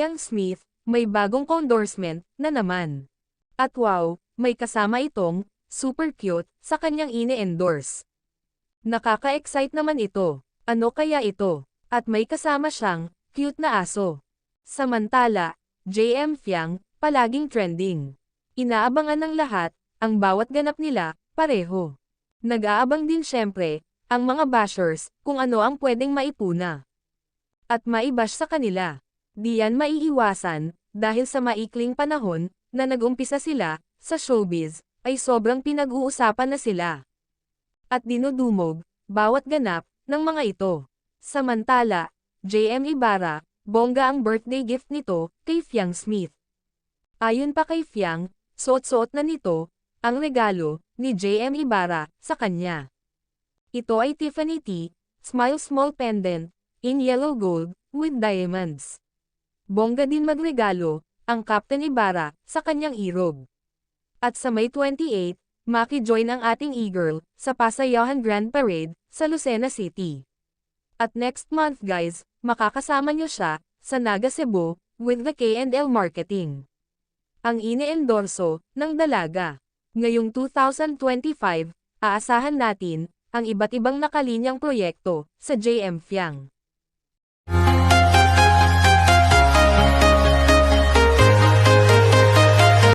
Fiang Smith, may bagong endorsement na naman. At wow, may kasama itong, super cute, sa kanyang ine-endorse. Nakaka-excite naman ito. Ano kaya ito? At may kasama siyang, cute na aso. Samantala, JM Fiang, palaging trending. Inaabangan ng lahat, ang bawat ganap nila, pareho. Nag-aabang din syempre, ang mga bashers, kung ano ang pwedeng maipuna. At maibash sa kanila. Di yan maiiwasan, dahil sa maikling panahon, na nag-umpisa sila, sa showbiz, ay sobrang pinag-uusapan na sila. At dinudumog, bawat ganap, ng mga ito. Samantala, JM Ibarra, bongga ang birthday gift nito, kay Fiang Smith. Ayon pa kay Fiang, suot-suot na nito, ang regalo, ni JM Ibarra, sa kanya. Ito ay Tiffany T, Smile Small Pendant, in yellow gold, with diamonds. Bongga din magregalo, ang Captain Ibarra, sa kanyang irog. At sa May 28, maki-join ang ating e-girl, sa Pasayahan Grand Parade, sa Lucena City. At next month guys, makakasama nyo siya, sa Naga Cebu, with the K&L Marketing. Ang ine-endorso, ng dalaga. Ngayong 2025, aasahan natin, ang iba't ibang nakalinyang proyekto, sa JM Fiang.